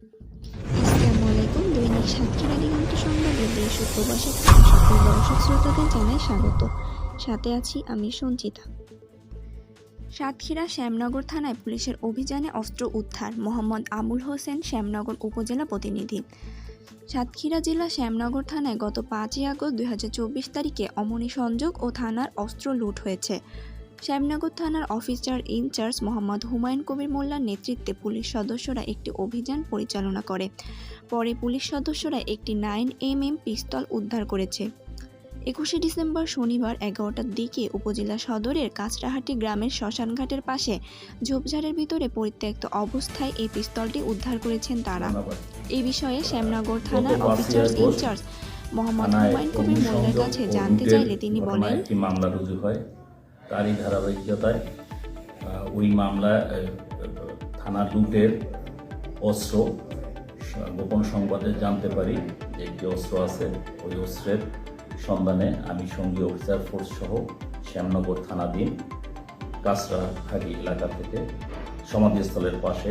আসসালামু দৈনিক সাতক্ষীরা দিগন্ত সংবাদে দেশ ও প্রবাসে সকল দর্শক শ্রোতাদের জানাই স্বাগত। সাথে আছি আমি সঞ্চিতা। সাতক্ষীরা শ্যামনগর থানায় পুলিশের অভিযানে অস্ত্র উদ্ধার, মোহাম্মদ আবুল হোসেন শ্যামনগর উপজেলা প্রতিনিধি। সাতক্ষীরা জেলা শ্যামনগর থানায় গত পাঁচই আগস্ট দুই হাজার চব্বিশ তারিখে অমনি সংযোগ ও থানার অস্ত্র লুট হয়েছে। শ্যামনগর থানার officer in charge Mohammad Humayun Kabir মোল্লার নেতৃত্বে পুলিশ সদস্যরা একটি অভিযান পরিচালনা করে। পরে পুলিশ সদস্যরা একটি নাইন এম এম পিস্তল উদ্ধার করেছে। একুশে ডিসেম্বর শনিবার এগারোটার দিকে উপজেলা সদরের কাঁচরাহাটি গ্রামের শ্মশানঘাটের পাশে ঝোপঝাড়ের ভিতরে পরিত্যক্ত অবস্থায় এই পিস্তলটি উদ্ধার করেছেন তারা। এই বিষয়ে শ্যামনগর থানার officer in charge Mohammad Humayun Kabir মোল্লার কাছে জানতে চাইলে তিনি বলেন মামলা রুজু হয়। তারই ধারাবাহিকতায় ওই মামলায় আহ, থানা লুটের অস্ত্র গোপন সংবাদে জানতে পারি যে একটি অস্ত্র আছে। ওই অস্ত্রের সন্ধানে আমি সঙ্গী অফিসার ফোর্স সহ শ্যামনগর থানাধীন কাঁচরাহাটি এলাকা থেকে সমাধিস্থলের পাশে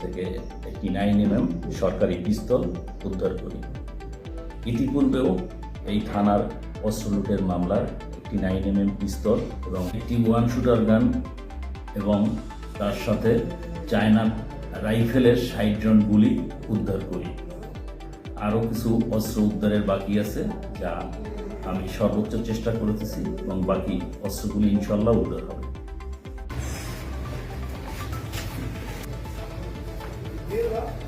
থেকে একটি নাইন এম সরকারি পিস্তল উদ্ধার করি। ইতিপূর্বেও এই থানার অস্ত্র লুটের মামলার একটি নাইন এম এম পিস্তল এবং একটি ওয়ান শুটার গান এবং তার সাথে চায়না রাইফেলের ষাট জন গুলি উদ্ধার করি আরও কিছু অস্ত্র উদ্ধারের বাকি আছে যা আমি সর্বোচ্চ চেষ্টা করতেছি এবং বাকি অস্ত্রগুলি ইনশাল্লাহ উদ্ধার হবে up.